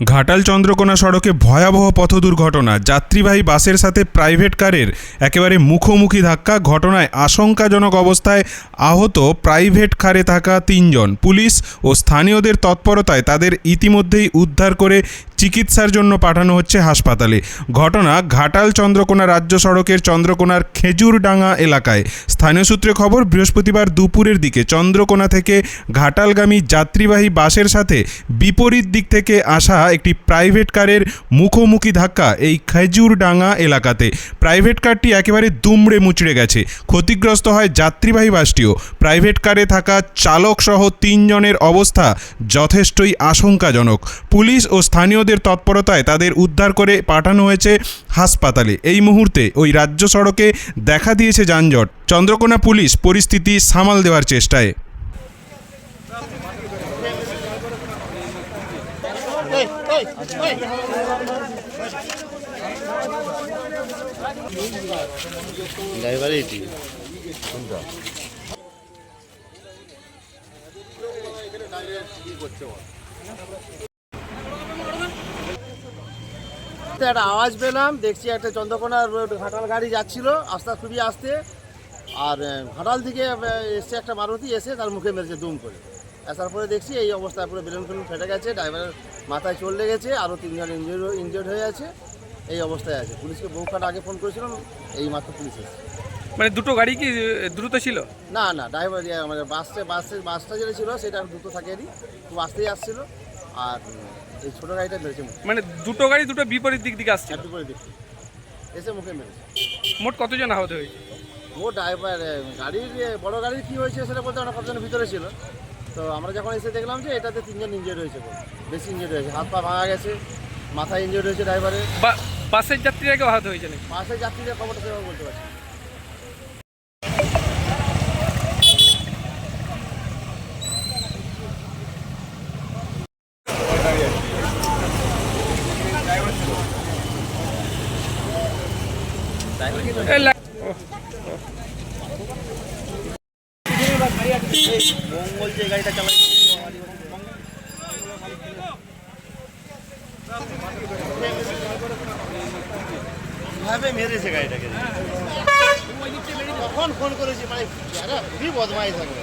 ঘাটাল চন্দ্রকোনা সড়কে ভয়াবহ পথ দুর্ঘটনা যাত্রীবাহী বাসের সাথে প্রাইভেট কারের একেবারে মুখোমুখি ধাক্কা, ঘটনায় আশঙ্কাজনক অবস্থায় আহত প্রাইভেট কারে থাকা তিনজন। পুলিশ ও স্থানীয়দের তৎপরতায় তাদের ইতিমধ্যেই উদ্ধার করে চিকিৎসার জন্য পাঠানো হচ্ছে হাসপাতালে। ঘটনা ঘাটাল চন্দ্রকোনা রাজ্য সড়কের চন্দ্রকোনার খেজুরডাঙ্গা এলাকায়। স্থানীয় সূত্রে খবর, বৃহস্পতিবার দুপুরের দিকে চন্দ্রকোনা থেকে ঘাটালগামী যাত্রীবাহী বাসের সাথে বিপরীত দিক থেকে আসা একটি প্রাইভেট কারের মুখোমুখি ধাক্কা এই খেজুরডাঙ্গা এলাকাতে। প্রাইভেট কারটি একেবারে দুমড়ে মুচড়ে গেছে। ক্ষতিগ্রস্ত হয় যাত্রীবাহী বাসটিও। প্রাইভেট কারে থাকা চালক সহ তিনজনের অবস্থা যথেষ্টই আশঙ্কাজনক। পুলিশ ও স্থানীয়দের তৎপরতায় তাদের উদ্ধার করে পাঠানো হয়েছে হাসপাতালে। এই মুহূর্তে ওই রাজ্য সড়কে দেখা দিয়েছে যানজট। চন্দ্রকোনা পুলিশ পরিস্থিতি সামাল দেওয়ার চেষ্টায়। তো একটা আওয়াজ পেলাম দেখছি একটা চন্দ্রকোনার রোড ঘাটাল গাড়ি যাচ্ছিল আস্তে খুবই আসতে। আর ঘাটাল থেকে এসছে একটা মারুতি এসে তার মুখে মেরেছে দুম করে। আসার পরে দেখছি এই অবস্থায় পুরো বেলুন ফেলুন ফেটে গেছে ড্রাইভারের মাথায় চল লেগেছে আরও তিনজন ইনজিওর ইনজিওর্ড হয়ে আছে এই অবস্থায় আছে। পুলিশকে বহুখান আগে ফোন করেছিলাম এই মাত্র পুলিশ এসেছে। মানে দুটো গাড়ি কি দ্রুত ছিল? না না ড্রাইভার মানে বাসটা বাসে বাসটা যেটা ছিল সেটা দ্রুত থাকেনি খুব আসতেই আসছিল। আর এই ছোটো গাড়িটা মেরেছে মুখে। মানে দুটো গাড়ি দুটো বিপরীত দিক দিকে আসছিল? একটু করে দেখছি এসে মুখে মেরেছে। মোট কতজন আহত হয়েছে? ও ড্রাইভার গাড়ির বড় গাড়ির কী হয়েছে সেটা বলতে অনেক কতজনের ভিতরে ছিল। তো আমরা যখন এসে দেখলাম যে এটাতে তিনজন ইঞ্জিয়ার হয়েছে বেশি ইঞ্জিয়ার হয়েছে। হাত পা ভাঙা গেছে মাথা ইঞ্জিয়ার হয়েছে ড্রাইভারের। বাসের যাত্রীরা কেউ আহত হয়েছে নাকি? পাশে যাত্রীদের খবরটা সেভাবে বলতে পারছি না। গাড়িটা চালাই মেরেছে গাড়িটাকে। কখন ফোন করেছি মানে খুবই বদমাই থাকবে